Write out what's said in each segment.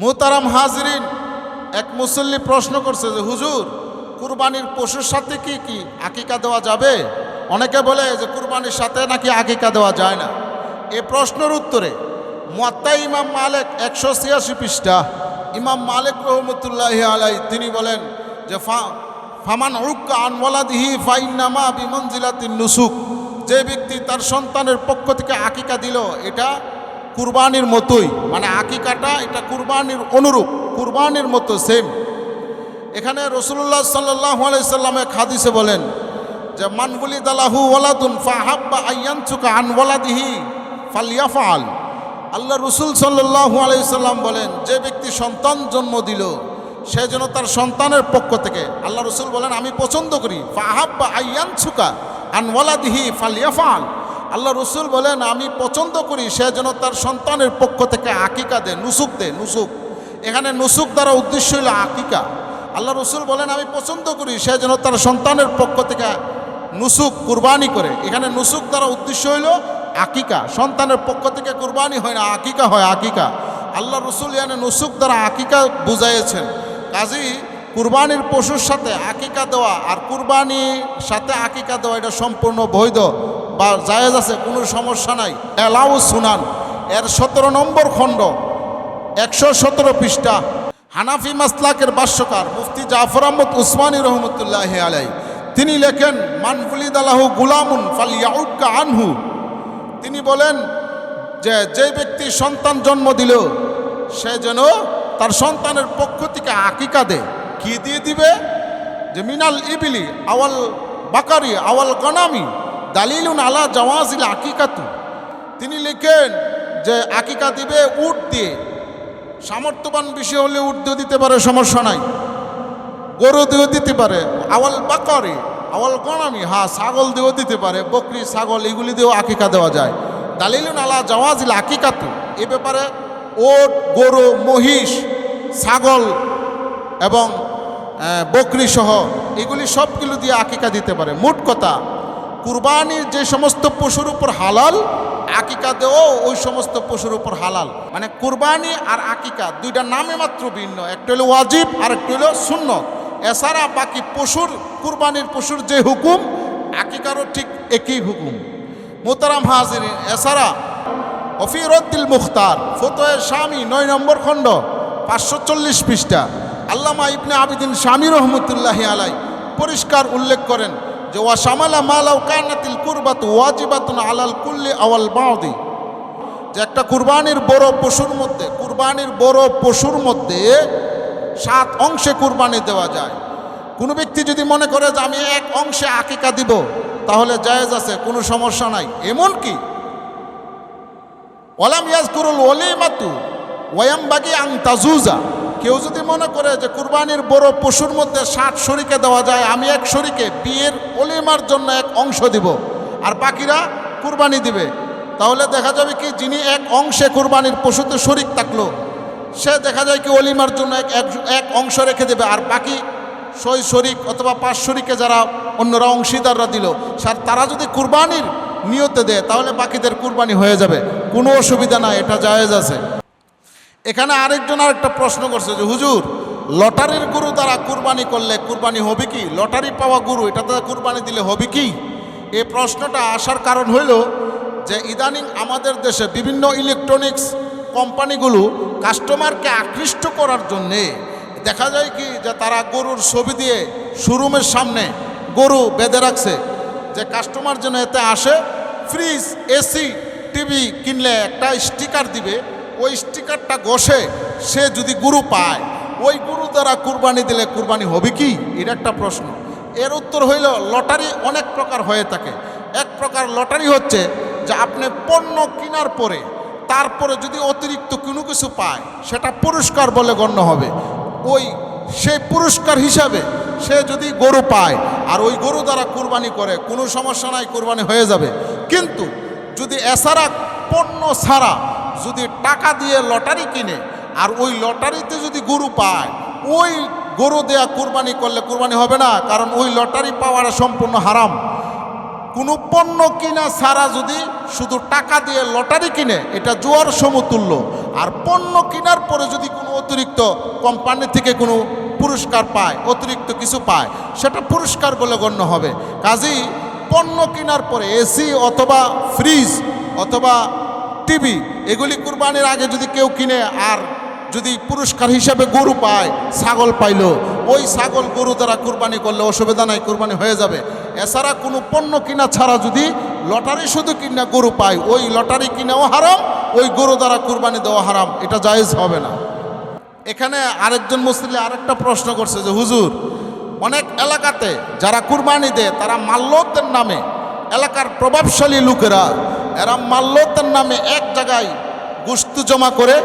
মুহতারাম হাজরিন, এক মুসল্লি প্রশ্ন করছে যে, হুজুর, কুরবানির পশুর সাথে কি কি আকিকা দেওয়া যাবে? অনেকে বলে যে, কুরবানির সাথে নাকি আকিকা দেওয়া যায় না? এ প্রশ্নের উত্তরে মোয়াত্তা ইমাম মালিক একশো ছিয়াশি পৃষ্ঠা, ইমাম মালিক রহমতুল্লাহ আলাই তিনি বলেন যে ফামান উক্কা আনওয়ালাদিহি ফাইন্নামা বিমঞ্জিলাতিন নুসুক। যে ব্যক্তি তার সন্তানের পক্ষ থেকে আকিকা দিল, এটা কুরবানির মতোই মানে আকিকাটা এটা কুরবানির অনুরূপ, কুরবানির মতো সেম এখানে রসুল্লাহ সাল্লাহ আলাইসাল্লামে খাদিসে বলেন যে মানবুলি দালাহু ওয়ালাদুন ফাহাব্বা আয়ানচুকা আন ওয়ালাদিহি ফালিয়াফাল আল্লাহ রসুল সাল্লাহ আলাইসাল্লাম বলেন, যে ব্যক্তি সন্তান জন্ম দিল, সে যেন তার সন্তানের পক্ষ থেকে আল্লাহ রসুল বলেন, আমি পছন্দ করি, ফাহাব্বা আয়ানচুকা আন ওয়ালাদিহি ফালিয়াফাল আল্লাহ রসুল বলেন, আমি পছন্দ করি সে যেন তার সন্তানের পক্ষ থেকে আকিকা দে নুসুক দে নুসুক। এখানে নুসুক দ্বারা উদ্দেশ্য হলো আকিকা। আল্লাহ রসুল বলেন, আমি পছন্দ করি সে যেন তার সন্তানের পক্ষ থেকে নুসুক, কুরবানি করে। এখানে নুসুক দ্বারা উদ্দেশ্য হইল আকিকা। সন্তানের পক্ষ থেকে কুরবানি হয় না, আকিকা হয়, আকিকা। আল্লাহ রসুল এখানে নুসুক দ্বারা আকিকা বুঝাইয়েছেন। কাজী, কুরবানির পশুর সাথে আকিকা দেওয়া আর কুরবানির সাথে আকিকা দেওয়া, এটা সম্পূর্ণ বৈধ। বা জায়েজ আছে, কোনো সমস্যা নাই। এলাও সুনান। এর সতেরো নম্বর খণ্ড, একশো সতেরো পৃষ্ঠা, হানাফি মাসলাকের বাস্যকার মুফতি জাফর আহমদ উসমানী রহমতুল্লাহ আলাই তিনি লেখেন মানফুলিদ আলাহু গুলামুন ফালিয়াউকা আনহু। তিনি বলেন যে যে ব্যক্তি সন্তান জন্ম দিল, সে যেন তার সন্তানের পক্ষ থেকে আকিকা দে কি দিয়ে দিবে? যে, মিনাল ইবিলি আওয়াল বাকারি আওয়াল গনামি। দালিলুন আলা জওয়াজিল আকিকাতু। তিনি লিখেন যে আকিকা দিবে উট দিয়ে। সামর্থ্যবান বিষয় হলে উট দিয়ে দিতে পারে, সমস্যা নাই। গরু দিয়েও দিতে পারে। আওয়াল বাকরি, আওয়াল গনামি হ্যাঁ ছাগল দিয়েও দিতে পারে। বকরি, ছাগল, এগুলি দিয়েও আকিকা দেওয়া যায়। দালিলুন আলা জওয়াজিল আকিকাতু। এ ব্যাপারে ওট, গরু, মহিষ, ছাগল এবং বকরি সহ এগুলি সবগুলো দিয়ে আকিকা দিতে পারে। মোট কথা কুরবানির যে সমস্ত পশুর উপর হালাল, আকিকা দেও ওই সমস্ত পশুর উপর হালাল। মানে কুরবানি আর আকিকা দুইটা নামে মাত্র ভিন্ন। একটা হলো ওয়াজিব আর একটা হলো শূন্য এছাড়া বাকি পশুর, কুরবানির পশুর যে হুকুম, আকিকারও ঠিক একই হুকুম। মোতারাম হাজির এছাড়া অফিরদ্দিল মুখতার ফতোয়ে স্বামী, নয় নম্বর খণ্ড, পাঁচশো চল্লিশ পৃষ্ঠা। আল্লামা ইবনে আবিদিন স্বামী রহমতুল্লাহ আলাই পরিষ্কার উল্লেখ করেন যে ওয়া সামালা মালাউ কানাতিল কুরবাত ওয়াজিবাতুন আলাল কুল্লি আওয়াল বাউদি যে একটা কুরবানির বড় পশুর মধ্যে, কুরবানির বড় পশুর মধ্যে সাত অংশে কুরবানি দেওয়া যায়। কোনো ব্যক্তি যদি মনে করে যে আমি এক অংশে আকিকা দিব, তাহলে জায়েজ আছে, কোনো সমস্যা নাই। এমন কি? ওলাম ইয়াজকুরুল ওলিমাতু ওয়াম বাগি আং তাজুজা। কেউ যদি মনে করে যে কুরবানির বড় পশুর মধ্যে ষাট শরিকে দেওয়া যায়, আমি এক শরিকে বিয়ের অলিমার জন্য এক অংশ দিব আর বাকিরা কুরবানি দিবে। তাহলে দেখা যাবে কি, যিনি এক অংশে কুরবানির পশুতে শরিক থাকল, সে দেখা যায় কি অলিমার জন্য এক এক- অংশ রেখে দেবে আর বাকি সই শরিক অথবা পাঁচ শরিকে যারা অন্যরা অংশীদাররা দিল, স্যার, তারা যদি কুরবানির নিয়তে দেয়, তাহলে বাকিদের কুরবানি হয়ে যাবে। কোনো অসুবিধা নাই, এটা জায়েজ আছে। এখানে আরেকজন আরেকটা প্রশ্ন করছে যে, হুজুর, লটারির গরু দ্বারা কুরবানি করলে কুরবানি হবে কি? লটারি পাওয়া গরু, এটা দ্বারা কুরবানি দিলে হবে কি? এই প্রশ্নটা আসার কারণ হইল যে, ইদানিং আমাদের দেশে বিভিন্ন ইলেকট্রনিক্স কোম্পানিগুলো কাস্টমারকে আকৃষ্ট করার জন্যে দেখা যায় কি যে, তারা গরুর ছবি দিয়ে শোরুমের সামনে গরু বেঁধে রাখছে। যে, কাস্টমার যেন এতে আসে, ফ্রিজ, এসি, টিভি কিনলে একটা স্টিকার দিবে ওই স্টিকারটা ঘষে সে যদি গুরু পায়, ওই গুরু দ্বারা কুরবানি দিলে কুরবানি হবে কি? এটা একটা প্রশ্ন। এর উত্তর হইল, লটারি অনেক প্রকার হয়ে থাকে। এক প্রকার লটারি হচ্ছে যে আপনি পণ্য কেনার পরে, তারপরে যদি অতিরিক্ত কোনো কিছু পায়, সেটা পুরস্কার বলে গণ্য হবে। ওই সেই পুরস্কার হিসাবে সে যদি গরু পায়, আর ওই গরু দ্বারা কুরবানি করে, কোনো সমস্যা নাই, কুরবানি হয়ে যাবে। কিন্তু যদি এছাড়া পণ্য ছাড়া যদি টাকা দিয়ে লটারি কিনে, আর ওই লটারিতে যদি গরু পায়, ওই গরু দেয়া কুরবানি করলে কুরবানি হবে না, কারণ ওই লটারি পাওয়াটা সম্পূর্ণ হারাম। কোনো পণ্য কিনা ছাড়া যদি শুধু টাকা দিয়ে লটারি কিনে, এটা জোয়ার সমতুল্য। আর পণ্য কেনার পরে যদি কোনো অতিরিক্ত কোম্পানি থেকে কোনো পুরস্কার পায়, অতিরিক্ত কিছু পায়, সেটা পুরস্কার বলে গণ্য হবে। কাজেই পণ্য কেনার পরে এসি অথবা ফ্রিজ অথবা টিভি এগুলি কুরবানির আগে যদি কেউ কিনে আর যদি পুরস্কার হিসাবে গরু পায়, ছাগল পাইলো, ওই ছাগল গরু দ্বারা কুরবানি করলে অসুবিধা নাই, কুরবানি হয়ে যাবে। এছাড়া কোনো পণ্য কিনা ছাড়া যদি লটারি শুধু কিনা গরু পায়, ওই লটারি কিনেও হারাম, ওই গরু দ্বারা কুরবানি দেওয়া হারাম, এটা জায়েজ হবে না। এখানে আরেকজন মুসলিম আরেকটা প্রশ্ন করছে যে, হুজুর, অনেক এলাকাতে যারা কুরবানি দেয়, তারা মাল্যতের নামে এলাকার প্রভাবশালী লোকেরা এরা মাল্যতের নামে এক জায়গায় গোস্তু জমা করে,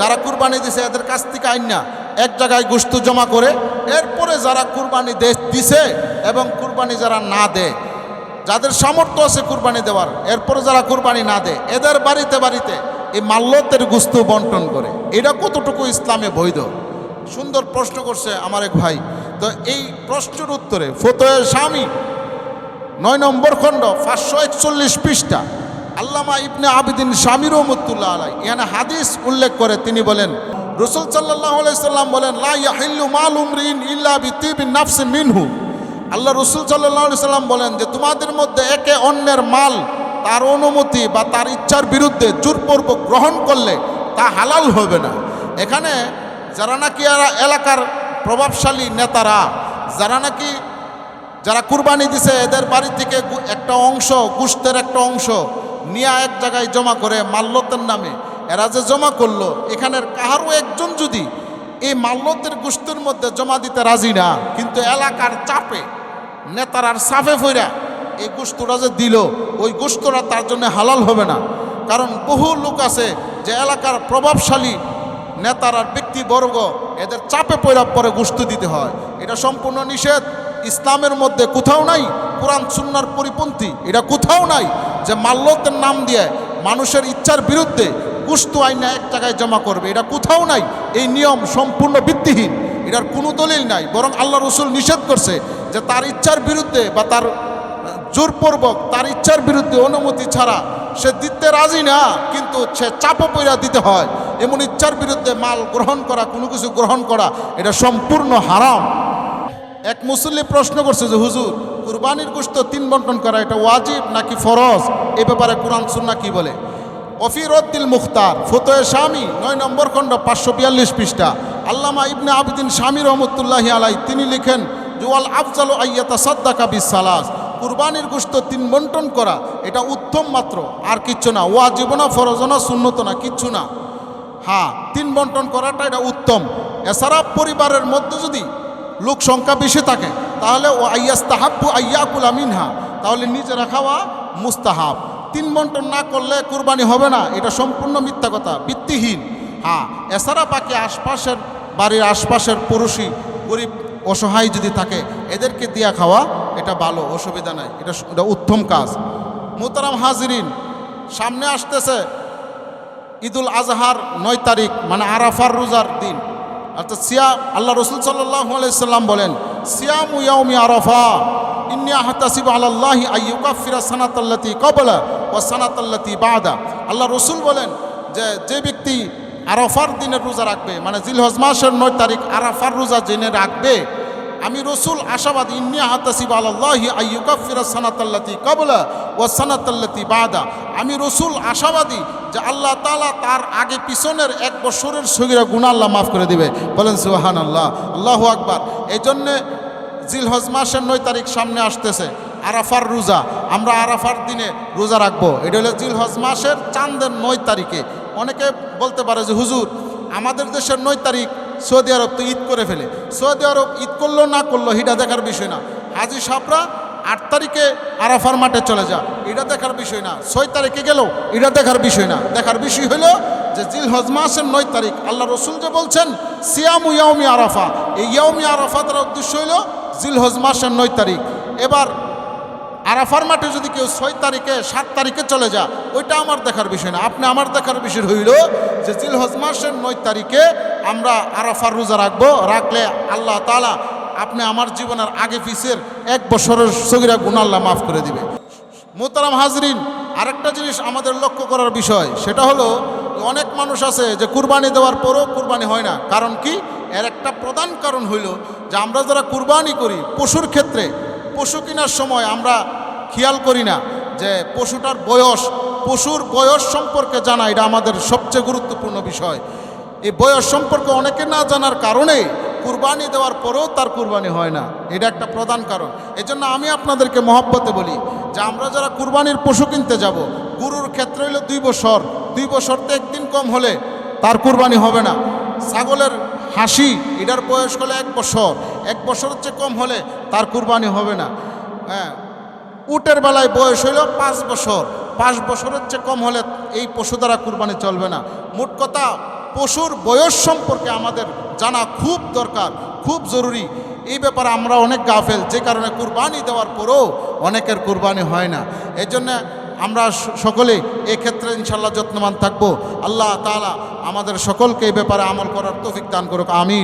যারা কুরবানি দিছে এদের কাছ থেকে আইন না, এক জায়গায় গোস্তু জমা করে, এরপরে যারা কুরবানি দিছে এবং কুরবানি যারা না দেয় যাদের সামর্থ্য আছে কুরবানি দেওয়ার, এরপরে যারা কুরবানি না দেয় এদের বাড়িতে বাড়িতে এই মাল্যতের গুস্তু বন্টন করে। এটা কতটুকু ইসলামে বৈধ? সুন্দর প্রশ্ন করছে আমার এক ভাই। তো এই প্রশ্নের উত্তরে ফতোয়ের স্বামী, নয় নম্বর খণ্ড, পাঁচশো একচল্লিশ পৃষ্ঠা। আল্লামা ইবনে আবিদিন স্বামী রহমতুল্লাহ আলাই, এখানে হাদিস উল্লেখ করে তিনি বলেন, রসুল সাল্লাহ সাল্লাম বলেন মাল ইল্লা নাফসি মিনহু। আল্লাহ রসুল সাল্লাহ সাল্লাম বলেন যে, তোমাদের মধ্যে একে অন্যের মাল, তার অনুমতি বা তার ইচ্ছার বিরুদ্ধে জোরপূর্বক গ্রহণ করলে তা হালাল হবে না। এখানে যারা নাকি এলাকার প্রভাবশালী নেতারা, যারা নাকি যারা কুরবানি দিছে, এদের বাড়ি থেকে একটা অংশ, গুস্তের একটা অংশ নিয়ে এক জায়গায় জমা করে মাল্যতের নামে। এরা যে জমা করল, এখানের কাহারও একজন যদি এই মাল্যতের গুস্তের মধ্যে জমা দিতে রাজি না, কিন্তু এলাকার চাপে নেতারার সাফে ফইরা এই গোস্তটা যে দিল, ওই গোস্তটা তার জন্য হালাল হবে না। কারণ বহু লোক আছে যে এলাকার প্রভাবশালী নেতার ব্যক্তিবর্গ, এদের চাপে পয়রা পরে গোস্ত দিতে হয়। এটা সম্পূর্ণ নিষেধ। ইসলামের মধ্যে কোথাও নাই, কোরআন সুন্নার পরিপন্থী, এটা কোথাও নাই যে মাল্যতের নাম দিয়ে মানুষের ইচ্ছার বিরুদ্ধে কুস্তু আইনা এক জায়গায় জমা করবে, এটা কোথাও নাই, এই নিয়ম সম্পূর্ণ ভিত্তিহীন, এটার কোনো দলিল নাই, বরং আল্লাহ রসুল নিষেধ করছে যে তার ইচ্ছার বিরুদ্ধে বা তার জোরপূর্বক তার ইচ্ছার বিরুদ্ধে অনুমতি ছাড়া সে দিতে রাজি না, কিন্তু সে চাপও পইরা দিতে হয়, এমন ইচ্ছার বিরুদ্ধে মাল গ্রহণ করা, কোনো কিছু গ্রহণ করা, এটা সম্পূর্ণ হারাম। এক মুসল্লি প্রশ্ন করছে যে, হুজুর, কুরবানির গোস্ত তিন বন্টন করা এটা ওয়াজিব নাকি ফরজ? এ ব্যাপারে কোরআন সুন্না কি বলে? অফিরদ্দিল মুখতার, ফতোয়ে স্বামী নয় নম্বর খণ্ড, পাঁচশো বিয়াল্লিশ পৃষ্ঠা। আল্লামা ইবনে আবিদিন স্বামী রহমতুল্লাহি আলাই তিনি লিখেন, জুয়াল আফজাল আইয়াতা সাদ্দাকা সালাস কুরবানির গোস্ত তিন বন্টন করা, এটা উত্তম মাত্র। আর কিচ্ছু না, ওয়াজিব না, ফরজ না শূন্যত না, কিচ্ছু না। হ্যাঁ তিন বন্টন করাটা এটা উত্তম। এছাড়া পরিবারের মধ্যে যদি লোক সংখ্যা বেশি থাকে, তাহলে ও আইয়াস্তাহাব্বু আইয়াকুল আমিনহা তাহলে নিজেরা খাওয়া মুস্তাহাব। তিন বন্টন না করলে কুরবানি হবে না, এটা সম্পূর্ণ মিথ্যা কথা, ভিত্তিহীন। হ্যাঁ এছাড়া বাকি আশপাশের বাড়ির আশপাশের পুরুষই গরিব, অসহায় যদি থাকে, এদেরকে দিয়া খাওয়া এটা ভালো, অসুবিধা নাই, এটা এটা উত্তম কাজ। মোতারাম হাজরিন, সামনে আসতেছে ঈদুল আজহার নয় তারিখ মানে আরাফার রোজার দিন। অর্থাৎ সিয়া আল্লাহ রসুল সাল্লাহ আলাইসাল্লাম বলেন, সিয়াম ইয়াউমি আরাফা ইন্নিয়া আল্লাহ ও আল্লাহ রসুল বলেন যে যে ব্যক্তি আরফার দিনের রোজা রাখবে মানে জিলহজ মাসের নয় তারিখ আরাফার রোজা জেনে রাখবে, আমি রসুল আশাবাদ ইন্নিয়া হাতাসিব আল্লাহি আইয়ুকাফিরা সানাতাল্লাতি কবলা ও সানাতাল্লাতি বাদা। আমি রসুল আশাবাদী যে আল্লাহ তালা তার আগে পিছনের এক বছরের সগিরা গুণা আল্লাহ মাফ করে দিবে। বলেন সুহান আল্লাহ আল্লাহ আকবার। এই জন্যে জিলহজ মাসের নয় তারিখ সামনে আসতেছে। আরাফার রোজা। আমরা আরাফার দিনে রোজা রাখব। এটা হলো জিলহজ মাসের চাঁদের নয় তারিখে। অনেকে বলতে পারে যে, হুজুর, আমাদের দেশের নয় তারিখ সৌদি আরব তো ঈদ করে ফেলে। সৌদি আরব ঈদ করল না করল এটা দেখার বিষয় না। হাজি সাপরা আট তারিখে আরাফার মাঠে চলে যা। এটা দেখার বিষয় না। ছয় তারিখে গেল এটা দেখার বিষয় না। দেখার বিষয় হলো যে জিল হজ মাসের নয় তারিখ আল্লাহ রসুল যে বলছেন, সিয়ামু ইয়াউমি আরাফা। এই ইয়াউমি আরাফা তার উদ্দেশ্য হলো জিল হজ মাসের নয় তারিখ। এবার আরাফার মাঠে যদি কেউ ছয় তারিখে, সাত তারিখে চলে যা ওইটা আমার দেখার বিষয় না। আপনি আমার দেখার বিষয় হইল যে জিল হজ মাসের নয় তারিখে আমরা আরাফার রোজা রাখব। রাখলে আল্লাহ তালা আপনি আমার জীবনের আগে পিসের এক বছরের সগিরা গুণ আল্লাহ মাফ করে দিবে। মোতারাম হাজরিন, আরেকটা জিনিস আমাদের লক্ষ্য করার বিষয়, সেটা হলো অনেক মানুষ আছে যে কুরবানি দেওয়ার পরও কুরবানি হয় না। কারণ কি? এর একটা প্রধান কারণ হইল যে আমরা যারা কুরবানি করি, পশুর ক্ষেত্রে, পশু কেনার সময় আমরা খেয়াল করি না যে পশুটার বয়স, পশুর বয়স সম্পর্কে জানা, এটা আমাদের সবচেয়ে গুরুত্বপূর্ণ বিষয়। এই বয়স সম্পর্কে অনেকে না জানার কারণে কুরবানি দেওয়ার পরেও তার কুরবানি হয় না। এটা একটা প্রধান কারণ। এই জন্য আমি আপনাদেরকে মহব্বতে বলি যে আমরা যারা কুরবানির পশু কিনতে যাব, গরুর ক্ষেত্রে হইল দুই বছর। দুই বছর তো একদিন কম হলে তার কুরবানি হবে না। ছাগলের হাসি, এটার বয়স হলে এক বছর। এক বছরের চেয়ে কম হলে তার কুরবানি হবে না। হ্যাঁ উটের বেলায় বয়স হইল পাঁচ বছর। পাঁচ বছরের চেয়ে কম হলে এই পশু দ্বারা কুরবানি চলবে না। মোট কথা, পশুর বয়স সম্পর্কে আমাদের জানা খুব দরকার, খুব জরুরি। এই ব্যাপারে আমরা অনেক গাফেল, যে কারণে কুরবানি দেওয়ার পরেও অনেকের কুরবানি হয় না। এই জন্যে আমরা সকলে এক্ষেত্রে ইনশাল্লাহ যত্নবান থাকব। আল্লাহ তালা আমাদের সকলকে এই ব্যাপারে আমল করার তফিক দান করুক, আমিন।